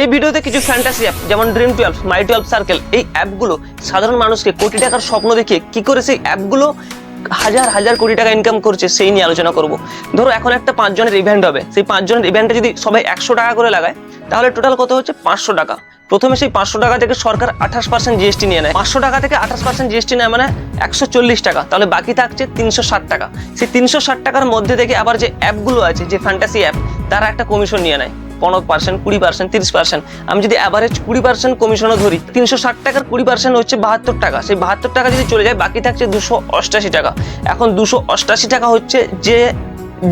এই ভিডিওতে কিছু ফ্যান্টাসি অ্যাপ যেমন Dream twelve My twelve Circle এই অ্যাপগুলো সাধারণ মানুষকে কোটি টাকার স্বপ্ন দেখিয়ে কি করে সেই অ্যাপগুলো হাজার হাজার কোটি টাকা ইনকাম করছে, সেই নিয়ে আলোচনা করব। ধরো এখন একটা পাঁচজনের ইভেন্ট হবে, সেই পাঁচজনের ইভেন্টে যদি সবাই একশো টাকা করে লাগায়, তাহলে টোটাল কত হচ্ছে? পাঁচশো টাকা। প্রথমে সেই পাঁচশো টাকা থেকে সরকার আঠাশ পার্সেন্ট জিএসটি নিয়ে নেয়। পাঁচশো টাকা থেকে আঠাশ পার্সেন্ট জিএসটি নেয় মানে একশো চল্লিশ টাকা, তাহলে বাকি থাকছে তিনশো ষাট টাকা। সেই তিনশো ষাট টাকার মধ্যে থেকে আবার যে অ্যাপগুলো আছে, যে ফ্যান্টাসি অ্যাপ তারা একটা কমিশন নিয়ে নেয়। পনেরো পার্সেন্ট কুড়ি পার্সেন্ট তিরিশ পার্সেন্ট আমি যদি অ্যাভারেজ কুড়ি পার্সেন্ট কমিশনও ধরি, তিনশো ষাট টাকার কুড়ি পার্সেন্ট হচ্ছে বাহাত্তর টাকা। সেই বাহাত্তর টাকা যদি চলে যায়, বাকি থাকছে দুশো অষ্টাশি টাকা। এখন দুশো অষ্টাশি টাকা হচ্ছে যে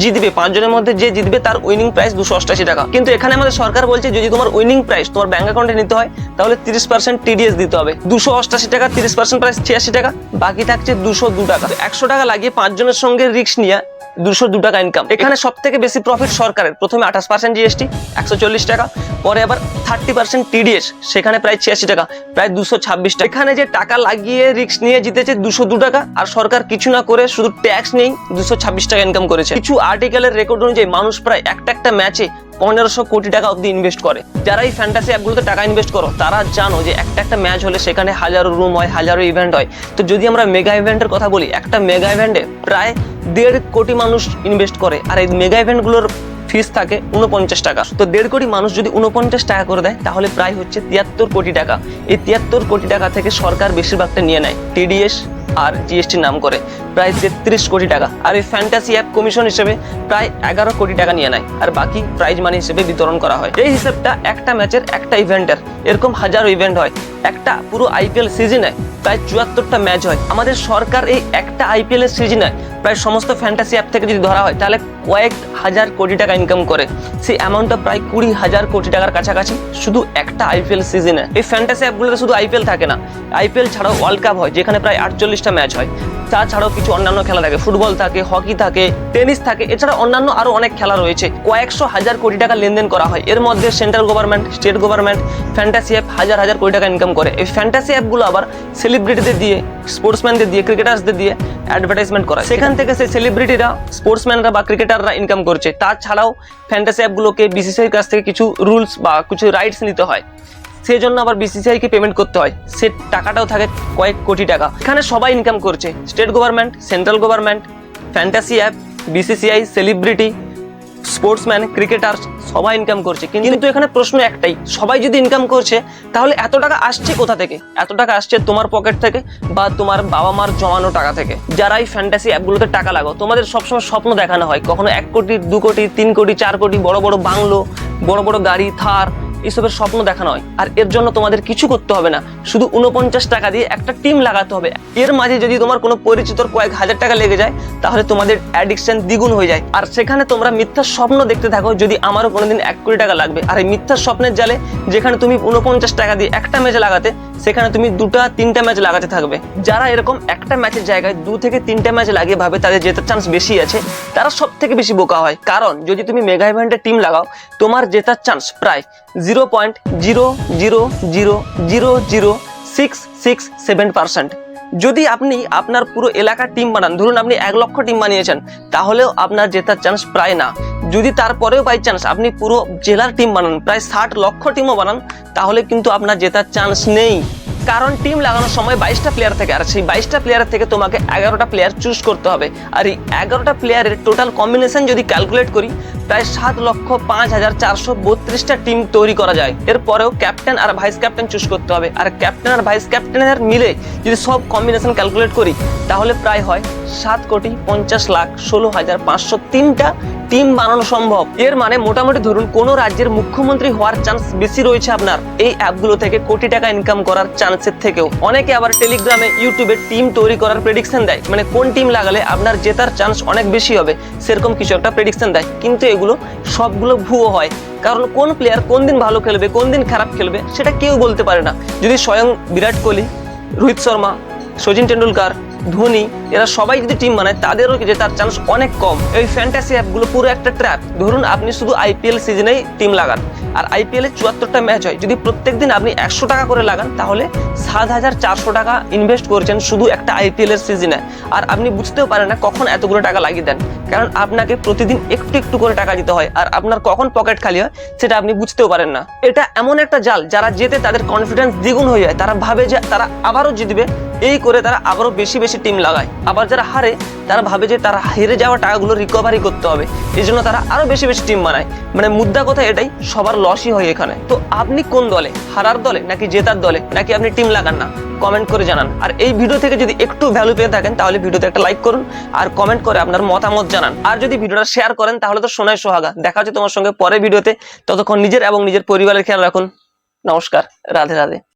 জিতবে, পাঁচজনের মধ্যে যে জিতবে, তার উইনিং প্রাইস দুশো অষ্টাশি টাকা। কিন্তু এখানে আমাদের সরকার বলছে, যদি তোমার উইনিং প্রাইস তোমার ব্যাংক অ্যাকাউন্টে নিতে হয়, তাহলে তিরিশ পার্সেন্ট টিডিএস দিতে হবে। দুশো অষ্টাশি টাকা, তিরিশ পার্সেন্ট প্রাইস ছিয়াশি টাকা, বাকি থাকছে দুশো দু টাকা। একশো টাকা লাগিয়ে পাঁচজনের সঙ্গে রিস্ক নিয়ে দুশো দু টাকা ইনকাম এখানে সব থেকে বেশি প্রফিট সরকারের। প্রথমে আঠাশ পার্সেন্ট জিএসটি একশো চল্লিশ টাকা, পরে আবার থার্টি পার্সেন্ট টিডিএস সেখানে প্রায় ছিয়াশি টাকা, প্রায় দুশো ছাব্বিশ টাকা। এখানে যে টাকা লাগিয়ে রিক্স নিয়ে জিতেছে দুশো দু টাকা, আর সরকার কিছু না করে শুধু ট্যাক্স নেই, দুশো ছাব্বিশ টাকা ইনকাম করেছে। কিছু আর্টিকেলের রেকর্ড অনুযায়ী মানুষ প্রায় একটা একটা ম্যাচে পনেরোশো কোটি টাকা অব্দি ইনভেস্ট করে। যারা এই ফ্যান্টাসি অ্যাপগুলোতে টাকা ইনভেস্ট করো, তারা জানো যে একটা একটা ম্যাচ হলে সেখানে হাজারো রুম হয়, হাজারো ইভেন্ট হয়। তো যদি আমরা মেগা ইভেন্টের কথা বলি, একটা মেগা ইভেন্টে প্রায় দেড় কোটি মানুষ ইনভেস্ট করে, আর এই মেগা ইভেন্টগুলোর ফিস থাকে উনপঞ্চাশ টাকা। তো দেড় কোটি মানুষ যদি উনপঞ্চাশ টাকা করে দেয়, তাহলে প্রায় হচ্ছে তিয়াত্তর কোটি টাকা। এই তিয়াত্তর কোটি টাকা থেকে সরকার বেশিরভাগটা নিয়ে নেয়। টিডিএস আর জিএসটির নাম করে। প্রায় তেত্রিশ কোটি টাকা। আর এই ফ্যান্টাসি অ্যাপ কমিশন হিসেবে প্রায় এগারো কোটি টাকা নিয়ে নেয়। আর বাকি প্রাইজ মানি হিসেবে বিতরণ করা হয়। এই হিসেবটা একটা ম্যাচের একটা ইভেন্টের এরকম হাজারো ইভেন্ট হয়। একটা পুরো আইপিএল সিজনে প্রায় চুয়াত্তরটা ম্যাচ হয়। আমাদের সরকার এই একটা আইপিএল এর সিজনে প্রায় সমস্ত ফ্যান্টাসি অ্যাপ থেকে যদি ধরা হয়, তাহলে কয়েক হাজার কোটি টাকা ইনকাম করে। সেই অ্যামাউন্টটা প্রায় কুড়ি হাজার কোটি টাকার কাছাকাছি শুধু একটা আইপিএল সিজনে এই ফ্যান্টাসি অ্যাপগুলোতে শুধু আইপিএল থাকে না। আইপিএল ছাড়াও ওয়ার্ল্ড কাপ হয়, যেখানে প্রায় আটচল্লিশটা ম্যাচ হয়। তাছাড়াও কিছু অন্যান্য খেলা থাকে, ফুটবল থাকে হকি থাকে টেনিস থাকে এছাড়া অন্যান্য আরও অনেক খেলা রয়েছে। কয়েকশো হাজার কোটি টাকা লেনদেন করা হয়। এর মধ্যে central government state government fantasy app হাজার হাজার কোটি টাকা ইনকাম করে। এই ফ্যান্টাসি অ্যাপগুলো আবার সেলিব্রিটিদের দিয়ে স্পোর্টসম্যানদের দিয়ে ক্রিকেটার্সদের দিয়ে অ্যাডভার্টাইজমেন্ট করা সেখান থেকে সেই সেলিব্রিটিরা স্পোর্টসম্যানরা বা ক্রিকেটাররা ইনকাম করছে। তাছাড়াও ফ্যান্টাসি অ্যাপগুলোকে বিসিসিআইয়ের কাছ থেকে কিছু রুলস বা কিছু রাইটস নিতে হয়। সেই জন্য আবার বিসিসিআইকে পেমেন্ট করতে হয়। সে টাকাটাও থাকে কয়েক কোটি টাকা। এখানে সবাই ইনকাম করছে। State government central government fantasy app BCCI celebrity sportsman cricketer সবাই ইনকাম করছে। কিন্তু এখানে প্রশ্ন একটাই, সবাই যদি ইনকাম করছে, তাহলে এত টাকা আসছে কোথা থেকে? এত টাকা আসছে তোমার পকেট থেকে বা তোমার বাবা মার জমানো টাকা থেকে। যারা এই ফ্যান্টাসি অ্যাপগুলোতে টাকা লাগাও, তোমাদের সবসময় স্বপ্ন দেখানো হয়, কখনো এক কোটি, দু কোটি, তিন কোটি, চার কোটি, বড় বড় বাংলো, বড় বড় গাড়ি, থার এসবের স্বপ্ন দেখানো হয় আর এর জন্য তোমাদের কিছু করতে হবে না। শুধু উনপঞ্চাশ টাকা দিয়ে একটা টিম লাগাতে হবে। এর মাঝে যদি তোমার কোনো পরিচিত কয়েক হাজার টাকা লেগে যায়, তাহলে তোমাদের অ্যাডিকশন দ্বিগুণ হয়ে যায়। আর সেখানে তোমরা মিথ্যা স্বপ্ন দেখতে থাকো, যদি আমারও কোনোদিন এক কোটি টাকা লাগবে। আর এই মিথ্যা স্বপ্নের জালে যেখানে তুমি উনপঞ্চাশ টাকা দিয়ে একটা মেজে লাগাতে সেখানে তুমি দুটা, তিনটা ম্যাচ লাগাতে থাকবে। যারা এরকম একটা ম্যাচের জায়গায় দু থেকে তিনটা ম্যাচ লাগিয়ে ভাবে, তাদের জেতার চান্স বেশি আছে, তারা সব থেকে বেশি বোকা হয়। কারণ যদি তুমি মেগা ইভেন্টের টিম লাগাও, তোমার জেতার চান্স প্রায় zero point zero zero zero zero zero six six seven percent যদি আপনি আপনার পুরো এলাকার টিম বানান, ধরুন আপনি এক লক্ষ টিম বানিয়েছেন, তাহলেও আপনার জেতার চান্স প্রায় না। যদি তারপরেও বাই চান্স আপনি পুরো জেলার টিম বানান, প্রায় ষাট লক্ষ টিমও বানান, তাহলে কিন্তু আপনার জেতার চান্স নেই। কারণ টিম লাগানোর সময় বাইশটা প্লেয়ার থাকে, আর সেই বাইশটা প্লেয়ার থেকে তোমাকে এগারোটা প্লেয়ার চুজ করতে হবে। আর এই এগারোটা প্লেয়ারের টোটাল কম্বিনেশন যদি ক্যালকুলেট করি, প্রায় সাত লক্ষ পাঁচ হাজার চারশো বত্রিশটা টিম তৈরি করা যায়। এরপরেও ক্যাপ্টেন আর ভাইস ক্যাপ্টেন চুজ করতে হবে। আর ক্যাপ্টেন আর ভাইস ক্যাপ্টেনের মিলে যদি সব কম্বিনেশন ক্যালকুলেট করি, তাহলে প্রায় হয় সাত কোটি পঞ্চাশ লাখ ষোলো হাজার পাঁচশো তিনটা টিম বানানো সম্ভব। এর মানে মোটামুটি ধরুন কোন রাজ্যের মুখ্যমন্ত্রী হওয়ার চান্স বেশি রয়েছে আপনার। এই অ্যাপগুলো থেকে কোটি টাকা ইনকাম করার চান্সের থেকেও। অনেকে আবার টেলিগ্রামে ইউটিউবে টিম তৈরি করার প্রেডিকশন দেয়। মানে কোন টিম লাগালে আপনার জেতার চান্স অনেক বেশি হবে। সেরকম কিছু একটা প্রেডিকশন দেয়। কিন্তু এগুলো সবগুলো ভুয়ো হয়। কারণ কোন প্লেয়ার কোন দিন ভালো খেলবে, কোন দিন খারাপ খেলবে, সেটা কেউ বলতে পারে না। যদি স্বয়ং বিরাট কোহলি, রোহিত শর্মা সচিন টেন্ডুলকার ধোনি, এরা সবাই যদি টিম বানায়, তাদেরও জেতার চান্স অনেক কম? এই ফ্যান্টাসি অ্যাপগুলো পুরো একটা ট্র্যাপ ধরুন আপনি শুধু আইপিএল সিজনেই টিম লাগান, আর আইপিএল চুয়াত্তরটা ম্যাচ হয়। যদি প্রত্যেক দিন আপনি একশো টাকা করে লাগান, তাহলে সাত হাজার চারশো টাকা ইনভেস্ট করছেন শুধু একটা আইপিএল এর সিজনে আর আপনি বুঝতেও পারেন না কখন এতগুলো টাকা লাগিয়ে দেন। কারণ আপনাকে প্রতিদিন একটু একটু করে টাকা দিতে হয়, আর আপনার কখন পকেট খালি হয়, সেটা আপনি বুঝতেও পারেন না। এটা এমন একটা জাল, যারা জেতে তাদের কনফিডেন্স দ্বিগুণ হয়ে যায়। তারা ভাবে যে তারা আবারও জিতবে এই করে তারা আবারও বেশি বেশি টিম লাগায়। আবার যারা হারে, তারা ভাবে যে তারা হেরে যাওয়া টাকাগুলো রিকভারি করতে হবে। এই জন্য তারা আরও বেশি বেশি টিম বানায়। মানে মুদ্রা কথা এটাই, সবার লসই হয় এখানে। তো আপনি কোন দলে? হারার দলে নাকি জেতার দলে? নাকি আপনি টিম লাগান না? কমেন্ট করে জানান। আর এই ভিডিও থেকে যদি একটু ভ্যালু পেয়ে থাকেন, তাহলে ভিডিওতে একটা লাইক করুন। আর কমেন্ট করে আপনার মতামত জানান। আর যদি ভিডিওটা শেয়ার করেন, তাহলে তো সোনায় সোহাগা। দেখা হচ্ছে তোমার সঙ্গে পরে ভিডিওতে ততক্ষণ নিজের এবং নিজের পরিবারের খেয়াল রাখুন। নমস্কার। রাধে রাধে।